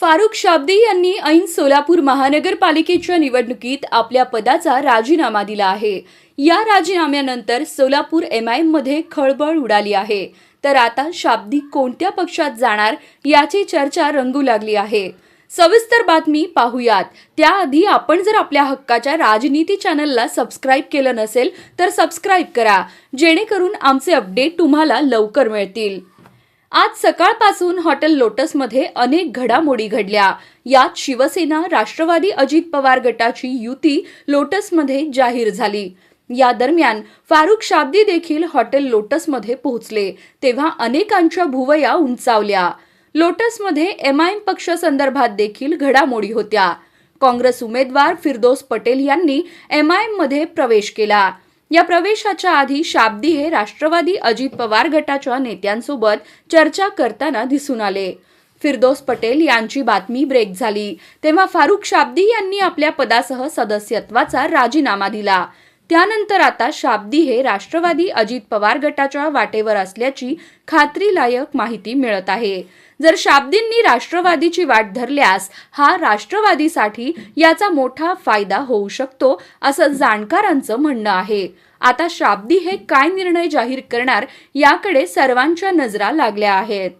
फारुख शाब्दी यांनी ऐन सोलापूर महानगरपालिकेच्या निवडणुकीत आपल्या पदाचा राजीनामा दिला आहे. या राजीनाम्यानंतर सोलापूर एम आयमध्ये खळबळ उडाली आहे. तर आता शाब्दी कोणत्या पक्षात जाणार याची चर्चा रंगू लागली आहे. सविस्तर बातमी पाहूयात. त्याआधी आपण जर आपल्या हक्काच्या राजनीती चॅनलला सबस्क्राईब केलं नसेल तर सबस्क्राईब करा. जेणेकरून आमचे अपडेट तुम्हाला लवकर मिळतील. आज सकाळपासून हॉटेल लोटसमध्ये अनेक घडामोडी घडल्या. यात शिवसेना राष्ट्रवादी अजित पवार गटाची युती लोटसमध्ये जाहीर झाली. या दरम्यान फारुख शाब्दी देखील हॉटेल लोटसमध्ये पोहोचले तेव्हा अनेकांच्या भुवया उंचावल्या. लोटसमध्ये एम आय एम पक्षासंदर्भात देखील घडामोडी होत्या. काँग्रेस उमेदवार फिरदोस पटेल यांनी एम आय एममध्ये प्रवेश केला. या प्रवेशाच्या आधी शाब्दी हे राष्ट्रवादी अजित पवार गटाच्या नेत्यांसोबत चर्चा करताना दिसून आले. फिरदोस पटेल यांची बातमी ब्रेक झाली. तेव्हा फारुख शाब्दी यांनी आपल्या पदासह सदस्यत्वाचा राजीनामा दिला. त्यानंतर आता शाब्दी हे राष्ट्रवादी अजित पवार गटाच्या वाटेवर असल्याची खात्रीलायक माहिती मिळत आहे. जर शाब्दींनी राष्ट्रवादीची वाट धरल्यास हा राष्ट्रवादीसाठी याचा मोठा फायदा होऊ शकतो असं जाणकारांचं म्हणणं आहे. आता शाब्दी हे काय निर्णय जाहीर करणार याकडे सर्वांच्या नजरा लागल्या आहेत.